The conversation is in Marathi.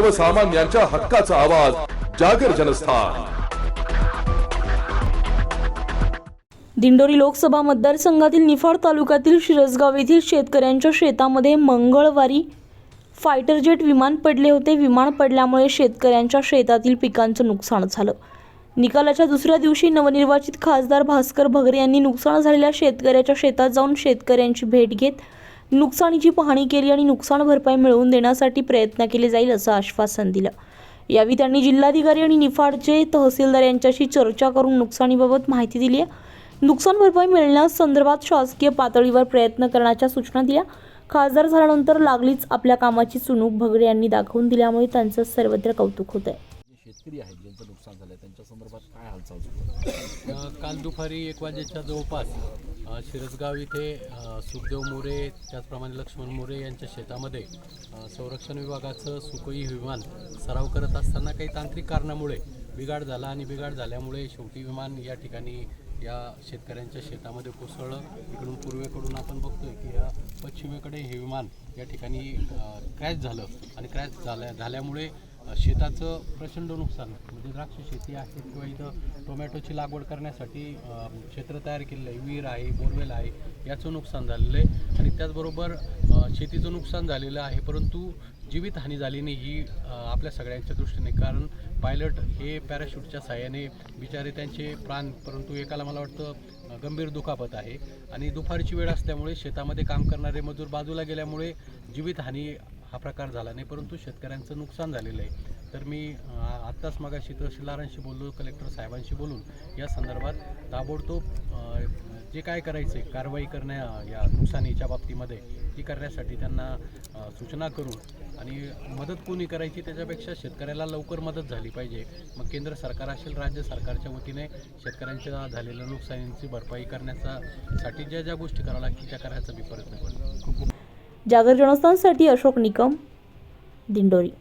सर्वसामान्यांच्या हक्काचा आवाज जागर जनस्थान. दिंडोरी लोकसभा मतदारसंघातील निफाड तालुक्यातील शिरसगाव येथील शेतकऱ्यांच्या शेतामध्ये मंगळवारी फायटर जेट विमान पडले होते. विमान पडल्यामुळे शेतकऱ्यांच्या शेतातील पिकांचं नुकसान झालं. निकालाच्या दुसऱ्या दिवशी नवनिर्वाचित खासदार भास्कर भगरे यांनी नुकसान झालेल्या शेतकऱ्याच्या शेतात जाऊन शेतकऱ्यांची भेट घेत नुकसानीची पाहणी केली आणि नुकसान भरपाई मिळवून देण्यासाठी प्रयत्न केले जाईल असं आश्वासन दिलं. यावेळी त्यांनी जिल्हाधिकारी आणि निफाडचे तहसीलदार यांच्याशी चर्चा करून नुकसानीबाबत माहिती दिली आहे. नुकसान भरपाई मिळण्यास संदर्भात शासकीय पातळीवर प्रयत्न करण्याच्या सूचना दिल्या. खासदार झाल्यानंतर लागलीच आपल्या कामाची चुणूक भगरे यांनी दाखवून दिल्यामुळे त्यांचं सर्वत्र कौतुक होत आहे शेतकरी आहेत ज्यांचं नुकसान झालं त्यांच्या संदर्भात काय हालचाल? काल दुपारी एक वाजेच्या जवळपास शिरसगाव इथे सुखदेव मोरे त्याचप्रमाणे लक्ष्मण मोरे यांच्या शेतामध्ये संरक्षण विभागाचं सुखोई विमान सराव करत असताना काही तांत्रिक कारणामुळे बिघाड झाला आणि बिघाड झाल्यामुळे शेवटी विमान या ठिकाणी या शेतकऱ्यांच्या शेतामध्ये कोसळलं. इकडून पूर्वेकडून आपण बघतोय की या पश्चिमेकडे हे विमान या ठिकाणी क्रॅश झालं आणि क्रॅश झाल्या झाल्यामुळे शेताचं प्रचंड नुकसान म्हणजे द्राक्ष शेती आहे किंवा इथं टोमॅटोची लागवड करण्यासाठी क्षेत्र तयार केलेलं आहे विहीर आहे बोरवेल आहे याचं नुकसान झालेलं आहे. आणि त्याचबरोबर शेतीचं नुकसान झालेलं आहे परंतु जीवितहानी झाली नाही ही आपल्या सगळ्यांच्या दृष्टीने. कारण पायलट हे पॅराशूटच्या साह्याने बिचारे त्यांचे प्राण परंतु एकाला मला वाटतं गंभीर दुखापत आहे. आणि दुपारची वेळ असल्यामुळे शेतामध्ये काम करणारे मजूर बाजूला गेल्यामुळे जीवितहानी हा प्रकार झाला नाही परंतु शेतकऱ्यांचं नुकसान झालेलं आहे. तर मी आत्ताच मगाशी तहसीलदारांशी बोललो कलेक्टर साहेबांशी बोलून. या संदर्भात ताबडतोब जे काय करायचे कारवाई करण्या या नुकसानीच्या बाबतीमध्ये ती करण्यासाठी त्यांना सूचना करून आणि मदत कोणी करायची त्याच्यापेक्षा शेतकऱ्याला लवकर मदत झाली पाहिजे. मग केंद्र सरकार असेल राज्य सरकारच्या वतीने शेतकऱ्यांच्या झालेल्या नुकसानींची भरपाई करण्याचा साठी ज्या ज्या गोष्टी कराव्या लागतील त्या करायचा मी प्रयत्न करतो. जागर जनस्थानसाठी अशोक निकम दिंडोरी.